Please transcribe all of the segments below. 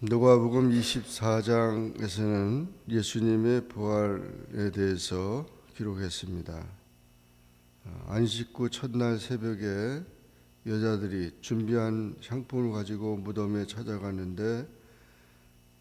누가복음 24장에서는 예수님의 부활에 대해서 기록했습니다. 어, 안식 후 첫날 새벽에 여자들이 준비한 향품을 가지고 무덤에 찾아갔는데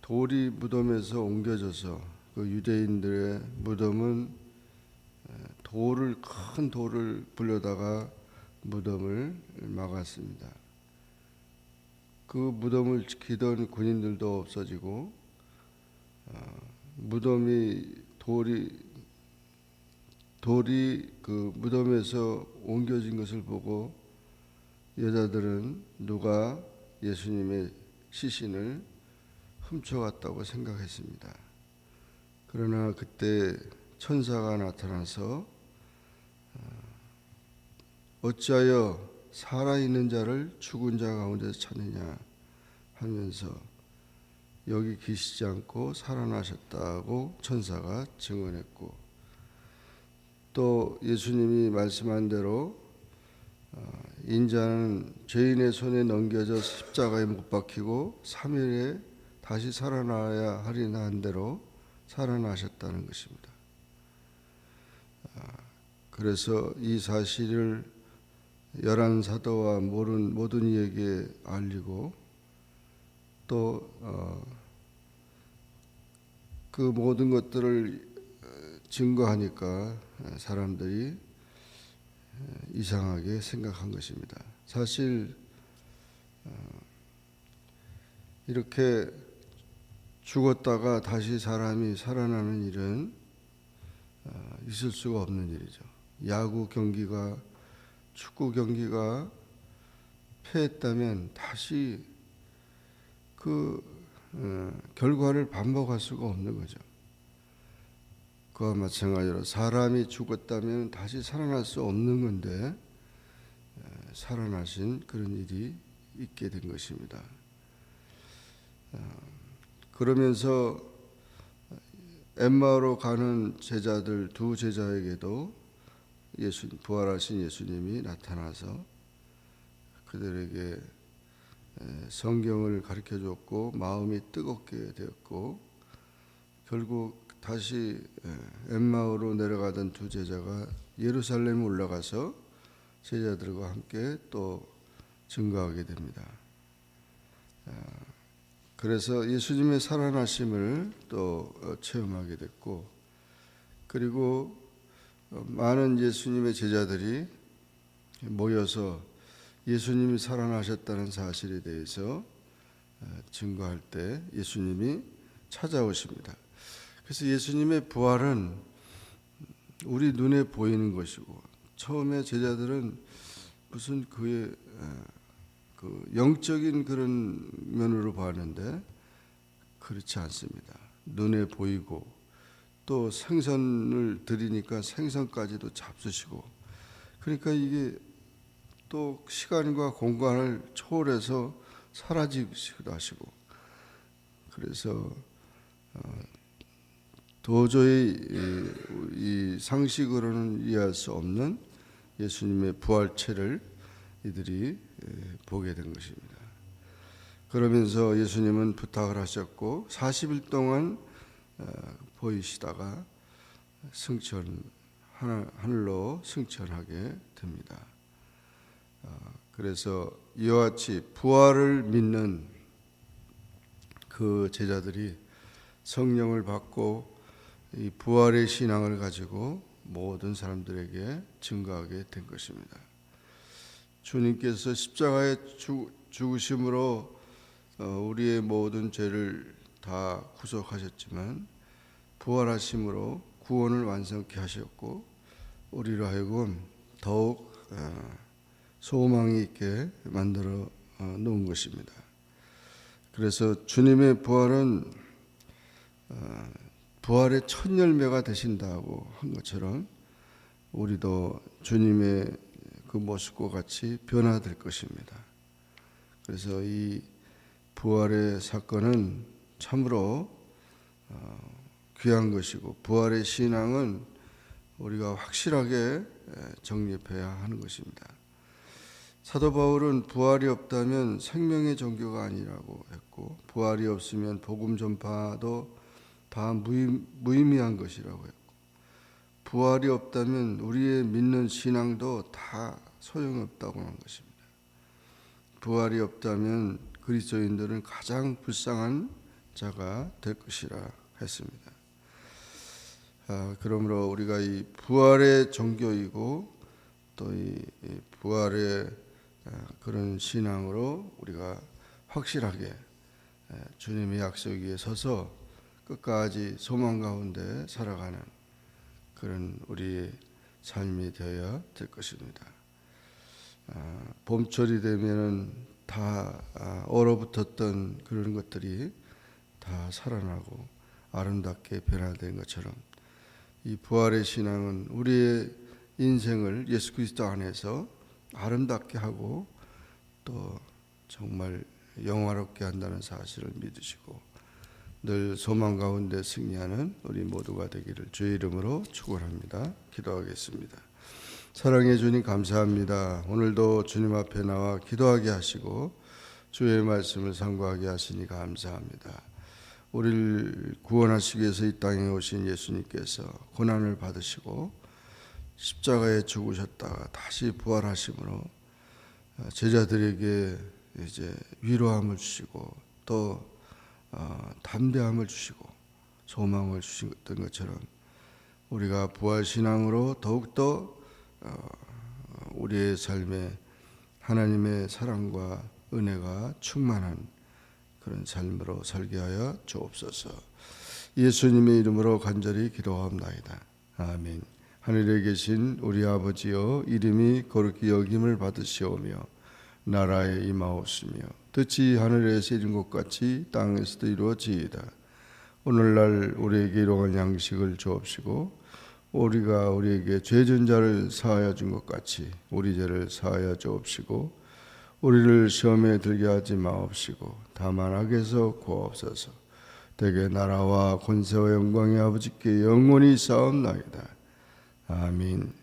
돌이 무덤에서 옮겨져서 그 유대인들의 무덤은 에, 돌을 큰 돌을 불려다가 무덤을 막았습니다. 그 무덤을 지키던 군인들도 없어지고 어, 무덤이 돌이 돌이 그 무덤에서 옮겨진 것을 보고 여자들은 누가 예수님의 시신을 훔쳐갔다고 생각했습니다. 그러나 그때 천사가 나타나서 어, 어찌하여 살아있는 자를 죽은 자 가운데서 찾느냐 하면서 여기 계시지 않고 살아나셨다고 천사가 증언했고 또 예수님이 말씀한 대로 어, 인자는 죄인의 손에 넘겨져 십자가에 못 박히고 3일에 다시 살아나야 하리나 한 대로 살아나셨다는 것입니다. 아, 그래서 이 사실을 열한 사도와 모든 모든 이에게 알리고 또 어, 그 모든 것들을 증거하니까 사람들이 이상하게 생각한 것입니다. 사실 어, 이렇게 죽었다가 다시 사람이 살아나는 일은 어, 있을 수가 없는 일이죠. 야구 경기가 축구 경기가 패했다면 다시 그 어, 결과를 반복할 수가 없는 거죠. 그와 마찬가지로 사람이 죽었다면 다시 살아날 수 없는 건데 에, 살아나신 그런 일이 있게 된 것입니다. 어, 그러면서 엠마오로 가는 제자들 두 제자에게도 예수 부활하신 예수님이 나타나서 그들에게 성경을 가르쳐 줬고 마음이 뜨겁게 되었고 결국 다시 엠마오로 내려가던 두 제자가 예루살렘에 올라가서 제자들과 함께 또 증거하게 됩니다. 아, 그래서 예수님의 살아나심을 또 어, 체험하게 됐고 그리고 어, 많은 예수님의 제자들이 모여서 예수님이 살아나셨다는 사실에 대해서 어, 증거할 때 예수님이 찾아오십니다. 그래서 예수님의 부활은 우리 눈에 보이는 것이고 처음에 제자들은 무슨 그의 어, 그 영적인 그런 면으로 봤는데 그렇지 않습니다. 눈에 보이고 또 생선을 드리니까 생선까지도 잡수시고 그러니까 이게 또 시간과 공간을 초월해서 사라지기도 하시고 그래서 어, 도저히 이, 이 상식으로는 이해할 수 없는 예수님의 부활체를 이들이 보게 된 것입니다. 그러면서 예수님은 부탁을 하셨고 40일 동안 어, 보이시다가 승천 하늘로 승천하게 됩니다. 어, 그래서 이와 같이 부활을 믿는 그 제자들이 성령을 받고 이 부활의 신앙을 가지고 모든 사람들에게 증거하게 된 것입니다. 주님께서 십자가에 죽으심으로 어, 우리의 모든 죄를 다 구속하셨지만 부활하심으로 구원을 완성케 하셨고 우리로 하여금 더욱 어, 소망이 있게 만들어 어, 놓은 것입니다. 그래서 주님의 부활은 부활의 첫 열매가 되신다고 한 것처럼 우리도 주님의 그 모습과 같이 변화될 것입니다. 그래서 이 부활의 사건은 참으로 어, 귀한 것이고 부활의 신앙은 우리가 확실하게 에, 정립해야 하는 것입니다. 사도 바울은 부활이 없다면 생명의 종교가 아니라고 했고 부활이 없으면 복음 전파도 다 무의, 무의미한 것이라고 했고 부활이 없다면 우리의 믿는 신앙도 다 소용없다고 한 것입니다. 부활이 없다면 그리스도인들은 가장 불쌍한 자가 될 것이라 했습니다. 아, 그러므로 우리가 이 부활의 종교이고 또 이 부활의 아, 그런 신앙으로 우리가 확실하게 에, 주님의 약속 위에 서서 끝까지 소망 가운데 살아가는 그런 우리의 삶이 되어야 될 것입니다. 아, 봄철이 되면은 다 아, 얼어붙었던 그런 것들이 다 살아나고 아름답게 변화된 것처럼 이 부활의 신앙은 우리의 인생을 예수 그리스도 안에서 아름답게 하고 또 정말 영화롭게 한다는 사실을 믿으시고 늘 소망 가운데 승리하는 우리 모두가 되기를 주의 이름으로 축원합니다. 기도하겠습니다. 사랑해 주님 감사합니다. 오늘도 주님 앞에 나와 기도하게 하시고 주의 말씀을 상고하게 하시니 감사합니다. 우리를 구원하시기 위해서 이 땅에 오신 예수님께서 고난을 받으시고 십자가에 죽으셨다가 다시 부활하심으로 제자들에게 이제 위로함을 주시고 또 어, 담대함을 주시고 소망을 주셨던 것처럼 우리가 부활 신앙으로 더욱더 어, 우리의 삶에 하나님의 사랑과 은혜가 충만한 그런 삶으로 살게 하여 주옵소서. 예수님의 이름으로 간절히 기도하옵나이다. 아멘. 하늘에 계신 우리 아버지여 이름이 거룩히 여김을 받으시오며 나라에 임하옵시며 뜻이 하늘에서 이룬 것 같이 땅에서도 이루어지이다. 오늘날 우리에게 일용할 양식을 주옵시고 우리가 우리에게 죄진 자를 사하여 준 것 같이 우리 죄를 사하여 주옵시고 우리를 시험에 들게 하지 마옵시고 다만 악에서 구하옵소서. 대개 나라와 권세와 영광의 아버지께 영원히 싸움나이다. 아멘